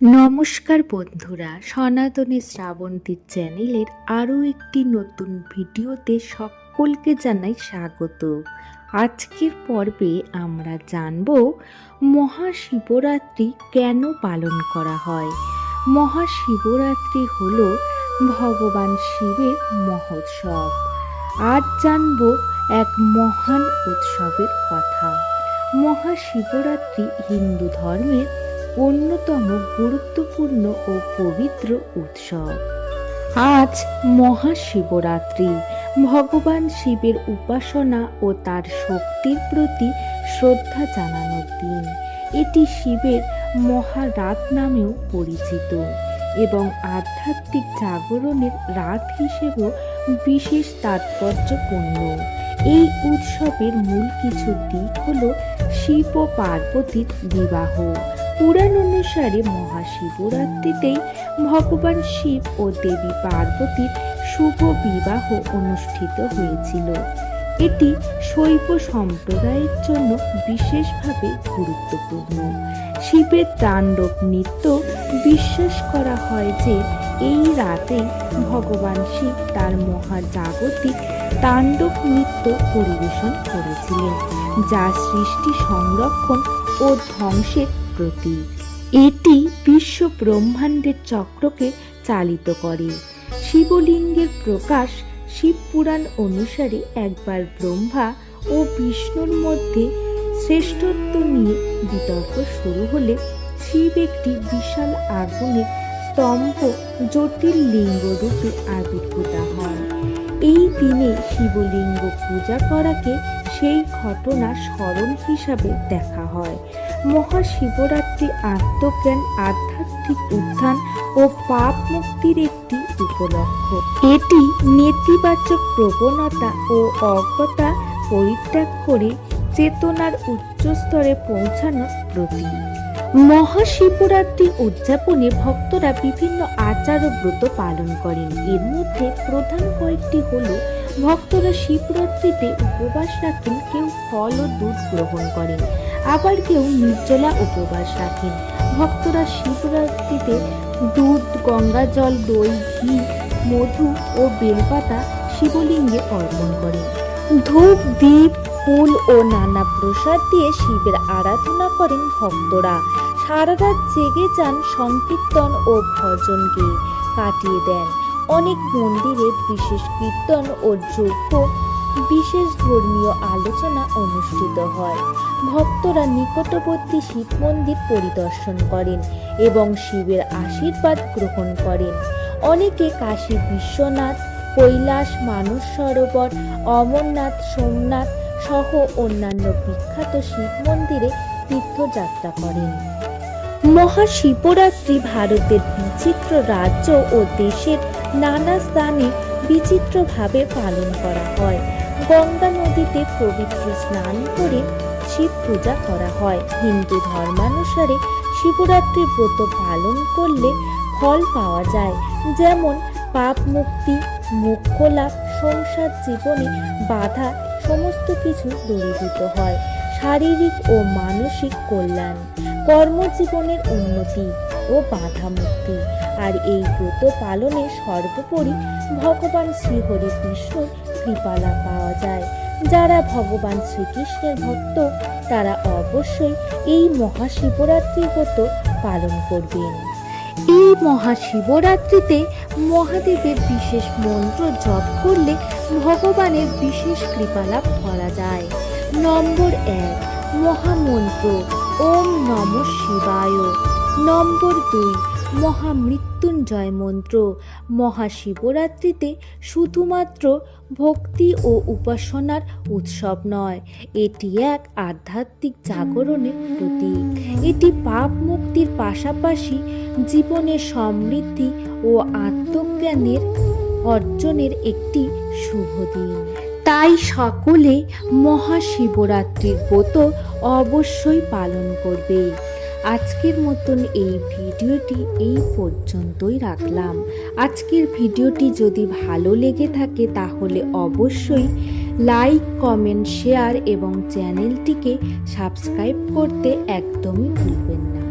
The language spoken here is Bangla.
নমস্কার বন্ধুরা, সনাতনী শ্রাবন্তীর চ্যানেলের আরও একটি নতুন ভিডিওতে সকলকে জানাই স্বাগত। আজকের পর্বে আমরা জানব মহাশিবরাত্রি কেন পালন করা হয়? মহাশিবরাত্রি হল ভগবান শিবের মহোৎসব। আজ জানব এক মহান উৎসবের কথা। মহাশিবরাত্রি হিন্দু ধর্মের অন্যতম গুরুত্বপূর্ণ ও পবিত্র উৎসব। আজ মহাশিবরাত্রি। ভগবান শিবের উপাসনা ও তার শক্তির প্রতি শ্রদ্ধা জানানোর দিন। এটি শিবের মহারাত নামেও পরিচিত এবং আধ্যাত্মিক জাগরণের রাত হিসেবেও বিশেষ তাৎপর্যপূর্ণ। এই উৎসবের মূল কিছু দিক হল শিব ও পার্বতীর বিবাহ। পুরাণ অনুসারে মহাশিবরাত্রিতেই ভগবান শিব ও দেবী পার্বতীর শুভ বিবাহ অনুষ্ঠিত হয়েছিল। এটি শৈব সম্প্রদায়ের জন্য বিশেষভাবে গুরুত্বপূর্ণ। শিবের তাণ্ডব নৃত্য বিশ্বাস করা হয় যে এই রাতেই ভগবান শিব তার মহাজাগতিক তাণ্ডব নৃত্য পরিবেশন করেছিলেন, যা সৃষ্টি সংরক্ষণ ও ধ্বংসের প্রতীক এটি বিশ্ব ব্রহ্মাণ্ডের চক্রকে চালিত করে। শিবলিঙ্গের প্রকাশ শিবপুরাণ অনুসারে একবার ব্রহ্মা ও বিষ্ণুর মধ্যে শ্রেষ্ঠত্ব নিয়ে বিতর্ক শুরু হলে শিব একটি বিশাল আগুনে স্তম্ভ জটিল লিঙ্গ রূপে আবির্ভূত হয়। এই দিনে শিবলিঙ্গ পূজা করাকে সেই ঘটনা স্মরণ হিসাবে দেখা হয়। মহাশিবরাত্রি আত্মজ্ঞান, আধ্যাত্মিক উত্থান ও পাপ মুক্তির একটি উপলক্ষ। এটি নেতিবাচক প্রবণতা ও অজ্ঞতা পরিত্যাগ করে চেতনার উচ্চ স্তরে পৌঁছানোর প্রতীক। মহাশিবরাত্রি উদযাপনে ভক্তরা বিভিন্ন আচার ও ব্রত পালন করেন। এর মধ্যে প্রধান কয়েকটি হল, ভক্তরা শিবরাত্রিতে উপবাস রাখেন, কেউ ফল ও দুধ গ্রহণ করেন। আবার কেউ নির্জলা উপবাস রাখেন। ভক্তরা শিবরাত্রিতে দুধ, গঙ্গা জল, দই, ঘি, মধু ও বেলপাতা শিবলিঙ্গে অর্পণ করেন। ধূপ দ্বীপ ফুল ও নানা প্রসাদ দিয়ে শিবের আরাধনা করেন ভক্তরা। সারা রাত জেগে যান সংকীর্তন ও ভজনকে কাটিয়ে দেন। অনেক মন্দিরে বিশেষ কীর্তন ও যজ্ঞ বিশেষ ধর্মীয় আলোচনা অনুষ্ঠিত হয়। ভক্তরা নিকটবর্তী শিব মন্দির পরিদর্শন করেন এবং শিবের আশীর্বাদ গ্রহণ করেন। অনেকে কাশী বিশ্বনাথ, কৈলাস মানস সরোবর, অমরনাথ, সোমনাথ সহ অন্যান্য বিখ্যাত শিব মন্দিরে তীর্থযাত্রা করেন। মহাশিবরাত্রি ভারতের বিচিত্র রাজ্য ও দেশের নানা স্থানে বিচিত্রভাবে পালন করা হয়। গঙ্গা নদীতে পবিত্র স্নান করে শিব পূজা করা হয়। হিন্দু ধর্মানুসারে শিবরাত্রি ব্রত পালন করলে ফল পাওয়া যায়। যেমন পাপ মুক্তি মোক্ষ লাভ সংসার জীবনে বাধা সমস্ত কিছু দূরীভূত হয়। শারীরিক ও মানসিক কল্যাণ, কর্মজীবনের উন্নতি ও বাধা মুক্তি। আর এই ব্রত পালনে সর্বোপরি ভগবান শ্রীহরি বিষ্ণুর কৃপালা পাওয়া যায়। যারা ভগবান শ্রীকৃষ্ণের ভক্ত, তারা অবশ্যই এই মহাশিবরাত্রি ব্রত পালন করবেন। এই মহাশিবরাত্রিতে মহাদেবের বিশেষ মন্ত্র জপ করলে ভগবানের বিশেষ কৃপালাভ করা যায়। নম্বর এক, মহামন্ত্র, ওম নম শিবায়। নম্বর দুই মহামৃত্যুঞ্জয় মন্ত্র। মহাশিবরাত্রিতে শুধুমাত্র ভক্তি ও উপাসনার উৎসব নয়, এটি এক আধ্যাত্মিক জাগরণের প্রতীক। এটি পাপ মুক্তির পাশাপাশি জীবনের সমৃদ্ধি ও আত্মজ্ঞানের অর্জনের একটি শুভ দিন। তাই সকলে মহাশিবরাত্রির ব্রত অবশ্যই পালন করবে। আজকের মতন এই ভিডিওটি এই পর্যন্তই রাখলাম। আজকের ভিডিওটি যদি ভালো লেগে থাকে তাহলে অবশ্যই লাইক, কমেন্ট, শেয়ার এবং চ্যানেলটিকে সাবস্ক্রাইব করতে একদমই ভুলবেন না।